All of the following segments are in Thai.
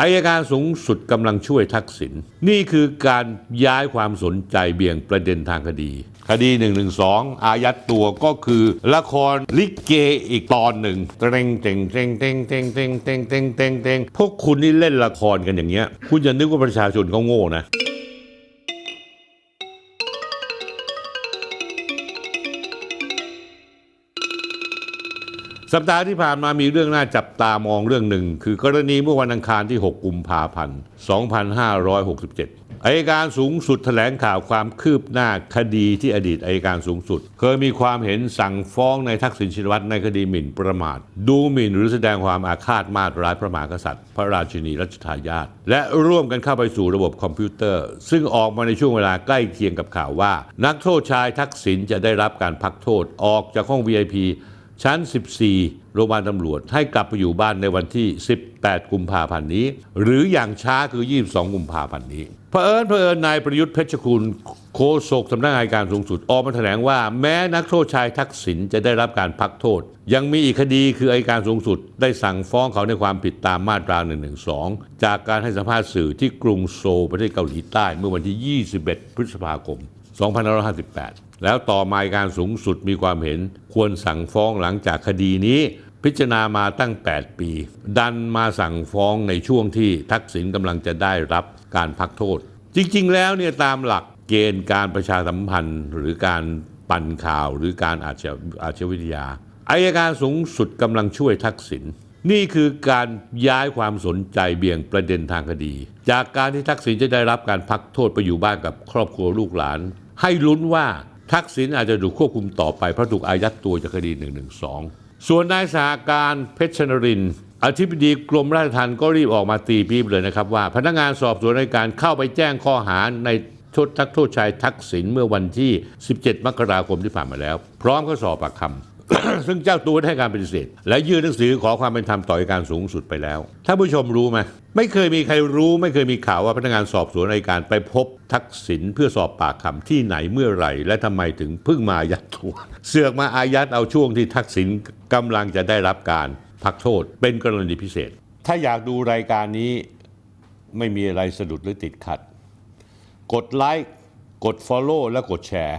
อายการสูงสุดกำลังช่วยทักษิณนี่คือการย้ายความสนใจเบี่ยงประเด็นทางคดี คดี 112 อายัดตัวก็คือละครลิเกอีกตอนหนึ่งเต็งเต็งเต็งเต็งเต็งเต็งเต็งเต็งเต็งเต็งพวกคุณนี่เล่นละครกันอย่างเงี้ย คุณอย่านึกว่าประชาชนเขาโง่นะ สัปดาห์ที่ผ่านมามีเรื่องน่าจับตามองเรื่องหนึ่ง คือกรณีเมื่อวันอังคารที่ 6 กุมภาพันธ์ 2567อายการสูงสุดแถลงข่าวความคืบหน้าคดีที่อดีตอายการสูงสุด เคยมีความเห็นสั่งฟ้องในทักษิณชินวัตรในคดีหมิ่นประมาท ดูหมิ่นหรือแสดงความอาฆาตมาตร้ายพระมหากษัตริย์ พระราชินีรัชทายาทและร่วมกันเข้าไปสู่ระบบคอมพิวเตอร์ ซึ่งออกมาในช่วงเวลาใกล้เคียงกับข่าวว่า นักโทษชายทักษิณจะได้รับการพักโทษออกจากห้อง VIP ชั้น 14 โรงพยาบาลตำรวจให้กลับไปอยู่บ้านในวันที่ 18 กุมภาพันธ์นี้ หรืออย่างช้าคือ 22 กุมภาพันธ์นี้เผอิญเผอิญนายประยุทธ์เพชรคุณโฆษกสำนักงานการสูงสุดออกมาแถลงว่าแม้นักโทษชายทักษิณจะได้รับการพักโทษ ยังมีอีกคดีคืออัยการสูงสุด ได้สั่งฟ้องเขาในความผิดตามมาตรา 112 จากการให้สัมภาษณ์สื่อที่กรุงโซลประเทศเกาหลีใต้เมื่อวันที่ 21 พฤษภาคม 2558 แล้วต่อมาอัยการสูงสุดมีความเห็น ควรสั่งฟ้องหลังจากคดีนี้ พิจารณามาตั้ง 8 ปี ดันมาสั่งฟ้องในช่วงที่ทักษิณกำลังจะได้รับการพักโทษ จริงๆ แล้วเนี่ยตามหลักเกณฑ์การประชาสัมพันธ์หรือการปั่นข่าวหรือการอาชอาชวิทยาอายการสูงสุดกำลังช่วยทักษิณนี่คือการย้ายความสนใจเบี่ยงประเด็นทางคดี จากการที่ทักษิณจะได้รับการพักโทษไปอยู่บ้านกับครอบครัวลูกหลาน ให้ลุ้นว่าทักษิณอาจจะถูกควบคุมต่อไปเพราะถูกอายัดตัวจากคดี 112 ส่วนนายสาการเพชรนรินอธิบดีกรมราชทัณฑ์ก็รีบออกมาตีปี๊บเลยนะครับว่า พนักงานสอบสวนในการเข้าไปแจ้งข้อหาในโทษทักโทษชายทักษิณเมื่อวันที่ 17 มกราคมที่ผ่านมาแล้ว พร้อมก็สอบปากคำ ซึ่งเจ้าตัวได้ให้การปฏิเสธ และยื่นหนังสือขอความเป็นธรรมต่ออัยการสูงสุดไปแล้วท่านผู้ชมรู้ไหมไม่เคยมีใครรู้ ไม่เคยมีข่าวว่าพนักงานสอบสวนอัยการไปพบทักษิณเพื่อสอบปากคำที่ไหนเมื่อไหร่ และทำไมถึงเพิ่งมาอายัดตัว เสือกมาอายัดเอาช่วงที่ทักษิณกำลังจะได้รับการพักโทษเป็นกรณีพิเศษ ถ้าอยากดูรายการนี้ไม่มีอะไรสะดุดหรือติดขัด กดไลค์กด Follow และกดแชร์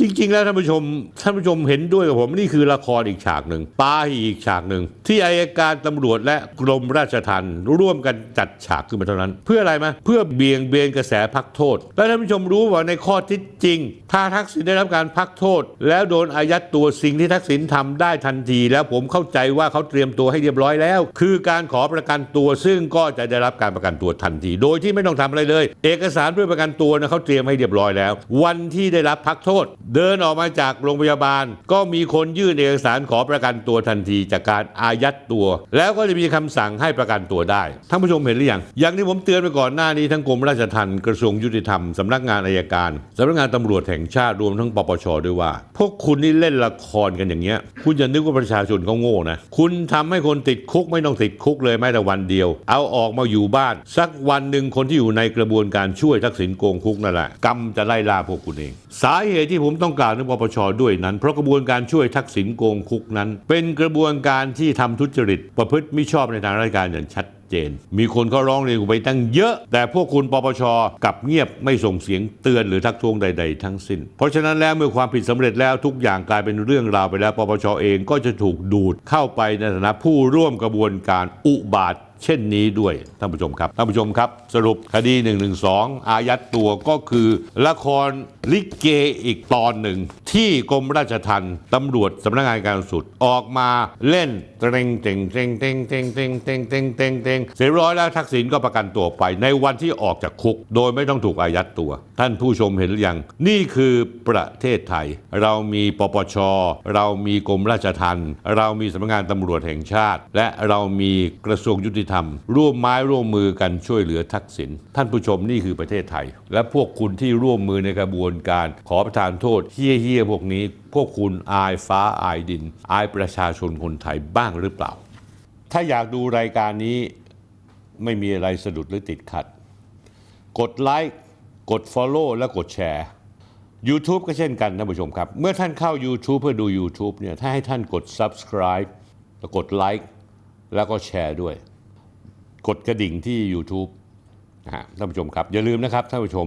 จริง ๆ แล้วท่านผู้ชมท่านผู้ชมเห็นด้วยกับผมนี่คือละครอีกฉากหนึ่งปาหีอีกฉากหนึ่งที่อายการตำรวจและกรมราชทัณฑ์ร่วมกันจัดฉากขึ้นมาเท่านั้น เพื่ออะไรไหมเพื่อเบี่ยงเบนกระแสพักโทษ และท่านผู้ชมรู้ว่าในข้อที่จริง ถ้าทักษิณได้รับการพักโทษ แล้วโดนอายัดตัวสิ่งที่ทักษิณทำได้ทันที แล้วผมเข้าใจว่าเขาเตรียมตัวให้เรียบร้อยแล้ว คือการขอประกันตัวซึ่งก็จะได้รับการประกันตัวทันที โดยที่ไม่ต้องทำอะไรเลย เอกสารเพื่อประกันตัวนะเขาเตรียมให้เรียบร้อยแล้ว วันที่ได้รับพักโทษเดินออกมาจากโรงพยาบาล ก็มีคนยื่นเอกสารขอประกันตัวทันทีจากการอายัดตัว แล้วก็จะมีคำสั่งให้ประกันตัวได้ท่านผู้ชมเห็นหรือยังอย่างที่ผมเตือนไปก่อนหน้านี้ทั้งกรมราชทัณฑ์กระทรวงยุติธรรมสำนักงานอายการสำนักงานตำรวจแห่งชาติรวมทั้งปปชด้วยว่า พวกคุณนี่เล่นละครกันอย่างเงี้ย คุณอย่านึกว่าประชาชนเขาโง่นะคุณทำให้คนติดคุกไม่ต้องติดคุกเลยแม้แต่วันเดียว เอาออกมาอยู่บ้าน สักวันหนึ่งคนที่อยู่ในกระบวนการช่วยทักษิณโกงคุกนั่นแหละกรรมจะไล่ล่าพวกคุณเอง สาเหตุที่ผมต้องกล่าวถึงปปชด้วยนั้น เพราะกระบวนการช่วยทักษิณโกงคุกนั้น เป็นกระบวนการที่ทำทุจริต ประพฤติมิชอบในทางราชการอย่างชัดเจน มีคนก็ร้องเรียนไปตั้งเยอะ แต่พวกคุณปปชกลับเงียบไม่ส่งเสียงเตือนหรือทักท้วงใด ๆ ทั้งสิ้น เพราะฉะนั้นแล้วเมื่อความผิดสำเร็จแล้วทุกอย่างกลายเป็นเรื่องราวไปแล้วปปชเองก็จะถูกดูดเข้าไปในฐานะผู้ร่วมกระบวนการอุบาท เช่นนี้ด้วยท่านผู้ชมครับท่านผู้ชมครับ สรุปคดี 112 อายัดตัวก็คือละครลิเกอีกตอนหนึ่ง ที่กรมราชทัณฑ์ตำรวจสำนักงานการสุดออกมาเล่นเตรงเต็งเต็งเต็งเต็งเต็งเต็งเต็งเต็งเต็งเสร็จร้อยแล้วทักษิณก็ประกันตัวไป ในวันที่ออกจากคุก โดยไม่ต้องถูกอายัดตัว ท่านผู้ชมเห็นหรือยัง นี่คือประเทศไทย เรามีปปช เรามีกรมราชทัณฑ์เรามีสำนักงานตำรวจแห่งชาติ และเรามีกระทรวงยุติธรรม ร่วมไม้ร่วมมือกันช่วยเหลือทักษิณท่านผู้ชมนี่คือประเทศไทย และพวกคุณที่ร่วมมือในกระบวนการขอประทานโทษเฮี้ยๆพวกนี้ พวกคุณอายฟ้าอายดิน อายประชาชนคนไทยบ้างหรือเปล่า ถ้าอยากดูรายการนี้ไม่มีอะไรสะดุดหรือติดขัด กดไลค์กด Follow และกดแชร์ YouTube ก็เช่นกันท่านผู้ชมครับ เมื่อท่านเข้า YouTube เพื่อดู YouTube เนี่ยถ้าให้ท่านกด Subscribe แล้วกดไลค์แล้วก็แชร์ด้วย กดกระดิ่งที่ YouTube นะฮะท่านผู้ชมครับ อย่าลืมนะครับท่านผู้ชม